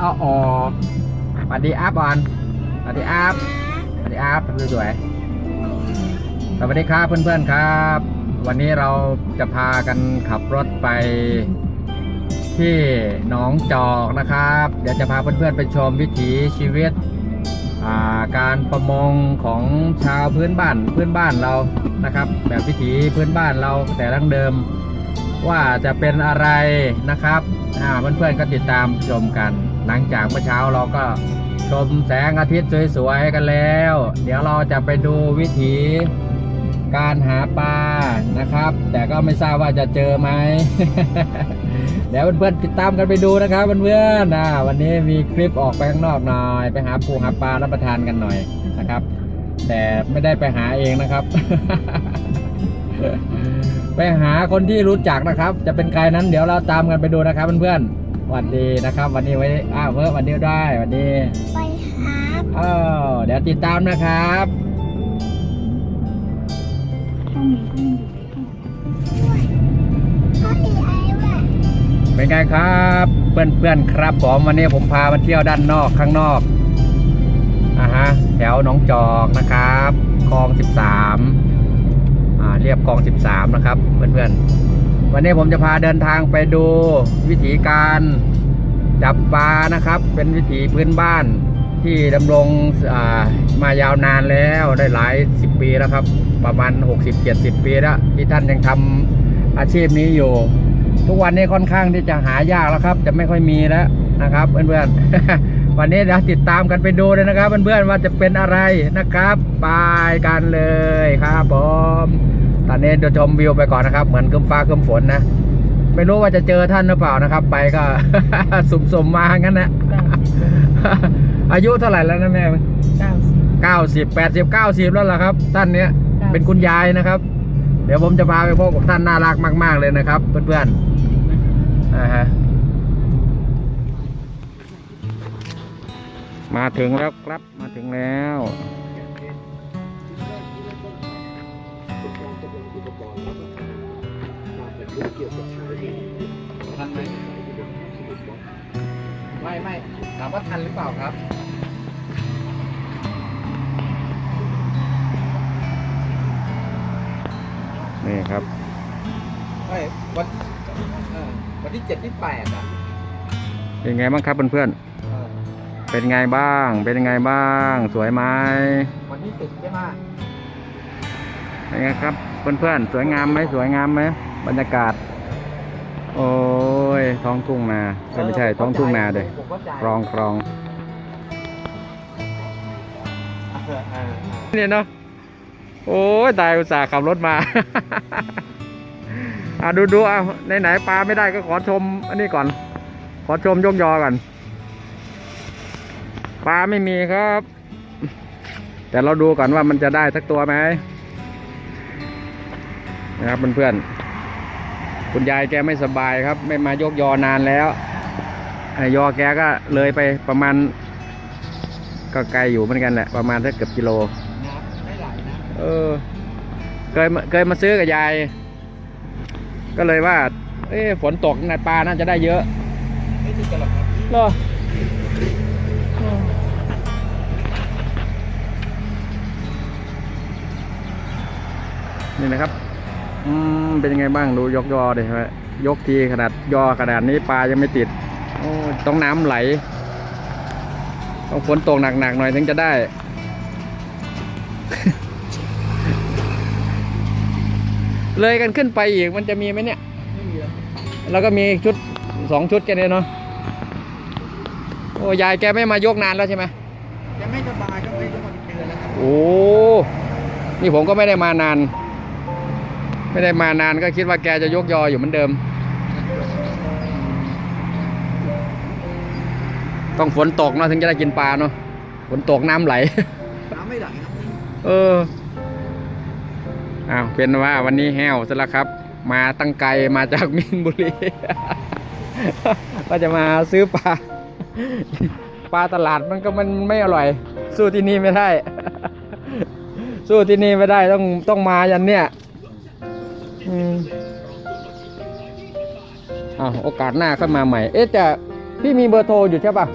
เอาออกสวัสดีอาบอลสวัสดีอาบสวัสดีอาบสวยๆสวัสดีครับเพื่อนๆครับ วันนี้เราจะพากันขับรถไป ที่หนองจอกนะครับ เดี๋ยวจะพาเพื่อนๆไปชมวิถีชีวิตาการประมงของชาวพื้นบ้านพื้นบ้านเรานะครับ แบบวิถีพื้นบ้านเราแต่ดั้งเดิม ว่าจะเป็นอะไรนะครับเพื่อนๆก็ติดตามชมกัน หลังจากเมื่อเช้าเราก็ชมแสงอาทิตย์สวยๆกันแล้ว เดี๋ยวเราจะไปดูวิถีการหาปลานะครับ แต่ก็ไม่ทราบว่าจะเจอไหมเดี๋ยวเพื่อนๆติดตามกันไปดูนะครับเพื่อนๆนะวันนี้มีคลิปออกไปข้างนอกหน่อย ไปหาปูหาปลารับประทานกันหน่อยนะครับ แต่ไม่ได้ไปหาเองนะครับ ไปหาคนที่รู้จักนะครับ จะเป็นใครนั้นเดี๋ยวเราตามกันไปดูนะครับเพื่อนๆ สวัสดีนะครับ วันนี้ไว้อ้าวเพิ่มวันนี้ได้สวันนี้ไปหาเออเดี๋ยวติดตามนะครับพ่ออีไอ้ว่ะเป็นไงครับ เพื่อนๆครับผมวันนี้ผมพามาเที่ยวด้านนอกข้างนอกอ่าฮะแถวหนองจอกนะครับคลอง 13อ่าเรียบคลอง 13 นะครับ เพื่อนๆ วันนี้ผมจะพาเดินทางไปดูวิธีการจับปลานะครับ เป็นวิถีพื้นบ้านที่ดำรงมายาวนานแล้วได้หลายสิบปีแล้วครับ ประมาณ 60-70 ปีแล้วที่ท่านยังทำอาชีพนี้อยู่ ทุกวันนี้ค่อนข้างที่จะหายากแล้วครับ จะไม่ค่อยมีแล้วนะครับเพื่อนๆวันนี้เดี๋ยวติดตามกันไปดูเลยนะครับเพื่อนๆว่าจะเป็นอะไรนะครับ ไปกันเลยครับผม ตอนนี้เดี๋ยวชมวิวไปก่อนนะครับ เหมือนครึ้มฟ้าครึ้มฝนนะ ไม่รู้ว่าจะเจอท่านหรือเปล่านะครับ ไปก็ สุ่มๆมางั้นนะ อายุเท่าไหร่แล้วนะแม่เก้าสิบเก้าสิบแปดสิบเก้าสิบแล้วล่ะครับ ท่านเนี้ย90เป็นคุณยายนะครับ เดี๋ยวผมจะพาไปพบกับท่านน่ารักมาก ๆ เลยนะครับ เพื่อนๆอ่าฮะมาถึงแล้วครับมาถึงแล้ว ทันไหมไม่ไม่ถามว่าทันหรือเปล่าครับนี่ครับไม่วันเอ่อวันที่เจ็ดที่แปดอะเป็นไงบ้างครับเพื่อนเออๆเป็นไงบ้าง เป็นยังไงบ้าง สวยไหมวันที่สิบใช่ไหมเป็นไงครับเพื่อนๆสวยงามไหมสวยงามไหม บรรยากาศ โอ้ย ท้องทุ่งนาเอ้ยไม่ใช่ ท้องทุ่งนาเลยผมก็ใจคลองคลองเออเออเออเนี่ยเนาะโอ้ยตายอุตส่าห์ขับรถมา อะดูดูเอาไหนๆปลาไม่ได้ก็ขอชม อันนี้ก่อน ขอชมยกยอก่อนปลาไม่มีครับ แต่เราดูก่อนว่ามันจะได้สักตัวไหมนะครับเพื่อนๆ คุณยายแกไม่สบายครับ ไม่มายกยอนานแล้วไอ้ยอแกก็เลยไปประมาณ ก็ไกลอยู่เหมือนกันแหละ ประมาณสักเกือบกิโลน้ำไม่ไหลนะเออเคยมาเคยมาซื้อกับยาย ก็เลยว่า เอ๊ะฝนตกนะปลาน่าจะได้เยอะไม่ติดกันหรอกครับเหรอนี่นะครับ อืมเป็นยังไงบ้างดูยกยอเลยใช่ไหมยกทีขนาดยอขนาดนี้ปลายังไม่ติดโอ้ยต้องน้ำไหล ต้องฝนตกหนักๆหน่อยถึงจะได้ เลยกันขึ้นไปอีกมันจะมีไหมเนี่ยไม่มีแล้วแล้วก็มีชุดสองชุดแค่นี้เนาะโอ้ยายแกไม่มายกนานแล้วใช่ไหมยังไม่สบายก็ไม่ได้วันเดือนแล้วครับโอ้นี่ผมก็ไม่ได้มานาน ไม่ได้มานานก็คิดว่าแกจะยกยออยู่เหมือนเดิม ต้องฝนตกเนาะถึงจะได้กินปลาเนาะฝนตกน้ำไหล น้ำไม่ไหลครับเอออ้าวเป็นว่าวันนี้แห้วซะแล้วครับ มาตั้งไกลมาจากมินบุรีก็จะมาซื้อปลาปลาตลาดมันก็มันไม่อร่อย สู้ที่นี่ไม่ได้ สู้ที่นี่ไม่ได้ต้องต้องมายันเนี่ย อ้าวโอกาสหน้าเข้ามาใหม่ เอ๊ะจะพี่มีเบอร์โทรอยู่ใช่ปะ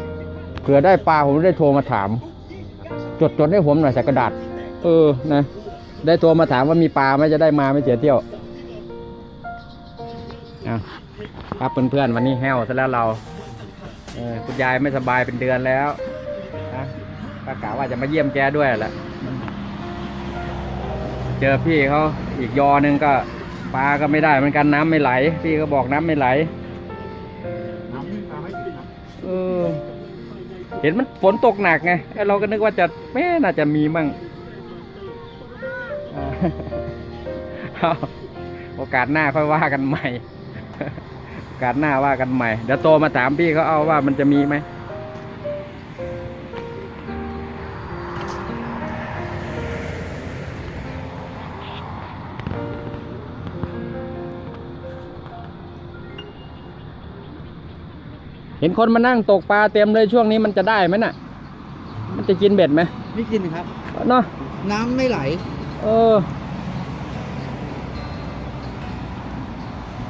เผื่อได้ปลาผมได้โทรมาถาม จดจดให้ผมหน่อยใส่กระดาษ เออนะ ได้โทรมาถามว่ามีปลาไหมจะได้มาไม่เสียเที่ยวอาครับเพื่อนๆวันนี้แห้วซะแล้วเราเออคุณยายไม่สบายเป็นเดือนแล้วนะก็กะว่าจะมาเยี่ยมแกด้วยแหละ เจอพี่เขาอีกยอหนึ่งก็ ปลาก็ไม่ได้เหมือนกันน้ำไม่ไหล พี่ก็บอกน้ำไม่ไหลเออเห็นมันฝนตกหนักไงไอเราก็นึกว่าจะแม่น่าจะมีมั่งอาเอาโอกาสหน้าค่อยว่ากันใหม่ โอกาสหน้าว่ากันใหม่ เดี๋ยวโตมาถามพี่เขาเอาว่ามันจะมีไหม ห็นคนมานั่งตกปลาเต็มเลยช่วงนี้มันจะได้ไหมน่ะ มันจะกินเบ็ดไหมไม่กินครับเนาะน้ำไม่ไหล เออ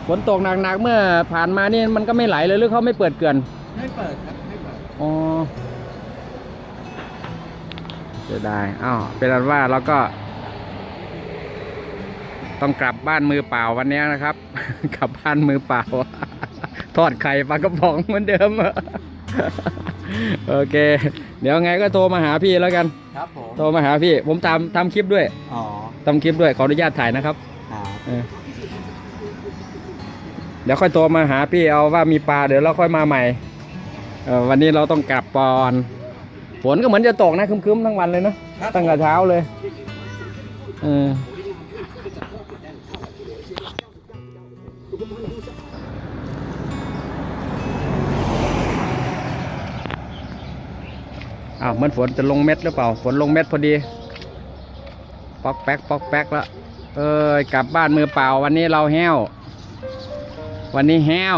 ฝนตกหนักๆเมื่อผ่านมานี่มันก็ไม่ไหลเลยหรือเขาไม่เปิดเกลื่อนไม่เปิดครับไม่เปิดอ๋อจะได้อ้าวเป็นอันว่าเราก็ ต้องกลับบ้านมือเปล่าวันนี้นะครับ กลับบ้านมือเปล่า ทอดไข่ปลากระป๋องเหมือนเดิม โอเค เดี๋ยวไงก็โทรมาหาพี่แล้วกัน ครับผมโทรมาหาพี่ ผมทำทำคลิปด้วย อ๋อทำคลิปด้วย ขออนุญาตถ่ายนะครับครับเออเดี๋ยวค่อยโทรมาหาพี่เอาว่ามีปลาเดี๋ยวเราค่อยมาใหม่เออวันนี้เราต้องกลับก่อนฝนก็เหมือนจะตกนะครึ้มๆทั้งวันเลยเนอะตั้งแต่เช้าเลยเออ อ้าวเหมันฝนจะลงเม็ดหรือเปล่า ฝนลงเม็ดพอดี ปอกแป๊กปอกแป๊กแล้วเอ้ยกลับบ้านมือเปล่า วันนี้เราแห้ว วันนี้แห้ว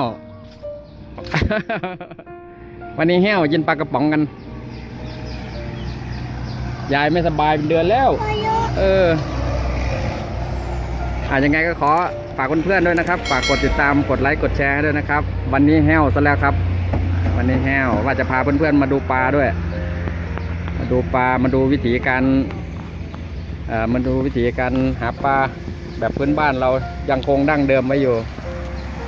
วันนี้แห้วกินปลากระป๋องกัน ยายไม่สบายเป็นเดือนแล้วพายุเอออ่ายังไงก็ขอฝากเพื่อนๆด้วยนะครับ ฝากกดติดตามกดไลค์กดแชร์ให้ด้วยนะครับ วันนี้แห้วซะแล้วครับ วันนี้แห้วว่าจะพาเพื่อนๆมาดูปลาด้วยมา ดูปลามาดูวิธีการอ่อมาดูวิธีการหาปลาแบบพื้นบ้านเรายังคงดั้งเดิมไว้อยู่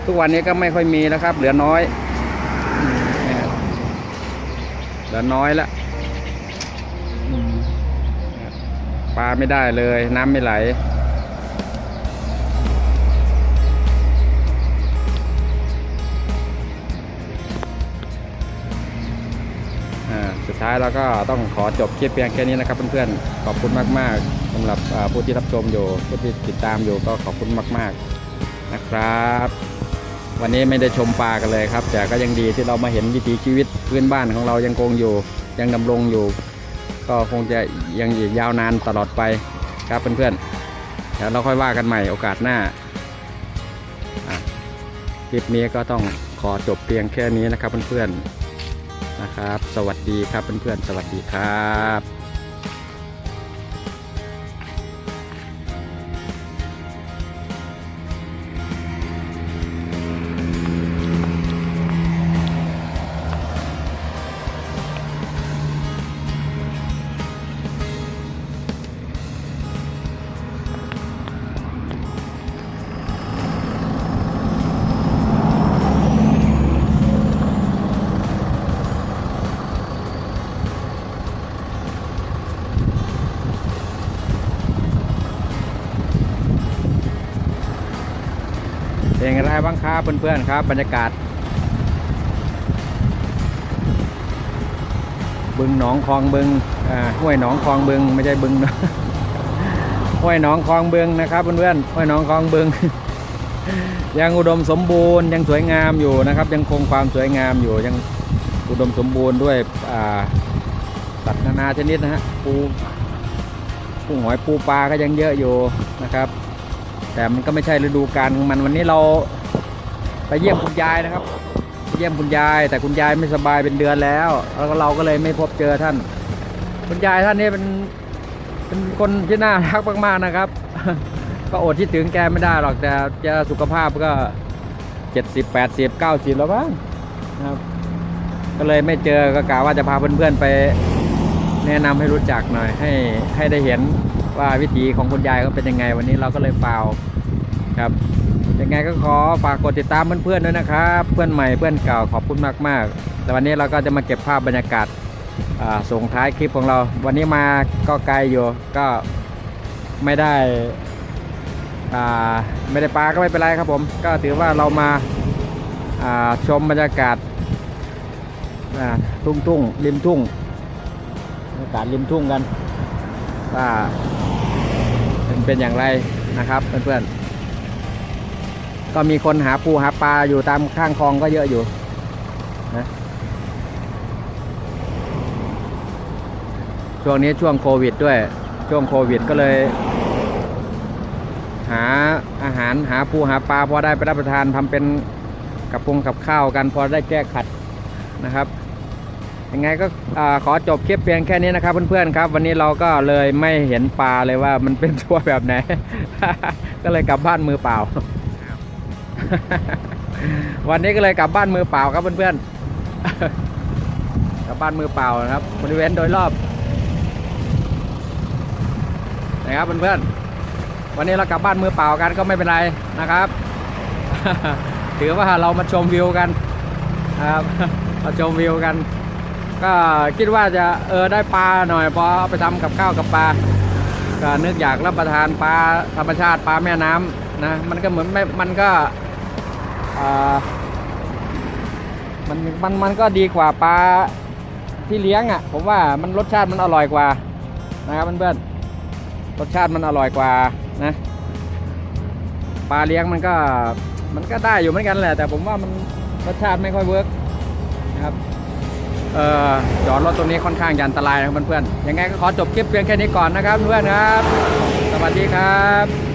ทุกวันนี้ก็ไม่ค่อยมีแล้วครับ เหลือน้อยเหลือน้อยละปลาไม่ได้เลย น้ำไม่ไหล ท้ายเราก็ต้องขอจบคลิปเพียงแค่นี้นะครับเพื่อนๆขอบคุณมากๆสำหรับผู้ที่รับชมอยู่ผู้ที่ติดตามอยู่ก็ขอบคุณมาก ๆนะครับ วันนี้ไม่ได้ชมปลากันเลยครับ แต่ก็ยังดีที่เรามาเห็นวิถีชีวิตพื้นบ้านของเรายังคงอยู่ ยังดำรงอยู่ ก็คงจะยังอีกยาวนานตลอดไปครับเพื่อนๆเดี๋ยวเราค่อยว่ากันใหม่โอกาสหน้าคลิปนี้ก็ต้องขอจบเพียงแค่นี้นะครับเพื่อนๆ นะครับ สวัสดีครับเพื่อนๆสวัสดีครับ เป็นไงบ้างครับเพื่อนๆครับ บรรยากาศ บึงหนองคลองบึงอ่าห้วยหนองคลองบึงไม่ใช่บึงนะห้วยหนองคลองบึงนะครับเพื่อนๆห้วยหนองคลองบึง ยังอุดมสมบูรณ์ยังสวยงามอยู่นะครับ ยังคงความสวยงามอยู่ยังอุดมสมบูรณ์ด้วยอ่าสัตว์นานาชนิดนะฮะปูปูหอยปูปลาก็ยังเยอะอยู่นะครับ แต่มันก็ไม่ใช่ฤดูกาลของมันวันนี้เราไปเยี่ยมคุณยายนะครับ เยี่ยมคุณยาย แต่คุณยายไม่สบายเป็นเดือนแล้ว แล้วเราก็เลยไม่พบเจอท่าน คุณยายท่านนี้เป็นเป็นคนที่น่ารักมากๆนะครับ ก็อดที่ถึงแกไม่ได้หรอกแต่แกสุขภาพก็เจ็ดสิบแปดสิบเก้าสิบแล้วบ้างนะครับ ก็เลยไม่เจอก็กะว่าจะพาเพื่อนๆไปแนะนำให้รู้จักหน่อยให้ให้ได้เห็น ว่าวิถีของคุณยายเขาเป็นยังไง วันนี้เราก็เลยฟาครับยังไงก็ขอฝากกดติดตามเพื่อนๆด้วยนะครับ เพื่อนใหม่เพื่อนเก่าขอบคุณมากๆ แต่วันนี้เราก็จะมาเก็บภาพบรรยากาศาส่งท้ายคลิปของเรา วันนี้มาก็ไกลอยู่ก็ไม่ได้อ่าไม่ได้ปลาก็ไม่เป็นไรครับผม ก็ถือว่าเรามาาชมบรรยากาศาทุ่งทุ่งริมทุ่งบรรยากาศริมทุ่งกัน ว่าเป็นเป็นอย่างไรนะครับเพื่อนๆก็มีคนหาปูหาปลาอยู่ตามข้างคลองก็เยอะอยู่นะช่วงนี้ช่วงโควิดด้วย ช่วงโควิดก็เลย หาอาหารหาปูหาปลาพอได้ไปรับประทานทำเป็นกับปงกับข้าวกันพอได้แก้ขัดนะครับ ยังไงก็ขอจบคลิปเพียงแค่นี้นะครับเพื่อนๆครับ วันนี้เราก็เลยไม่เห็นปลาเลยว่ามันเป็นตัวแบบไหน ก็เลยกลับบ้านมือเปล่า วันนี้ก็เลยกลับบ้านมือเปล่าครับเพื่อนๆกลับบ้านมือเปล่านะครับบริเวณโดยรอบนะครับเพื่อนๆวันนี้เรากลับบ้านมือเปล่ากันก็ไม่เป็นไรนะครับ ถือว่าเรามาชมวิวกันนะครับมาชมวิวกัน ก็คิดว่าจะเออได้ปลาหน่อยพอเอาไปทำกับข้าวกับปลาก็นึกอยากรับประทานปลาธรรมชาติปลาแม่น้ำนะมันก็เหมือนไม่มันก็มันมันมันก็ดีกว่าปลาที่เลี้ยงอะผมว่ามันรสชาติมันอร่อยกว่านะครับเพื่อนๆรสชาติมันอร่อยกว่านะปลาเลี้ยงมันก็มันก็ได้อยู่เหมือนกันแหละ แต่ผมว่ามันรสชาติไม่ค่อยเวิร์ก เออจอดรถตรงนี้ค่อนข้างอันตรายนะครับเพื่อนๆยังไงก็ขอจบคลิปเพียงแค่นี้ก่อนนะครับเพื่อนครับ สวัสดีครับ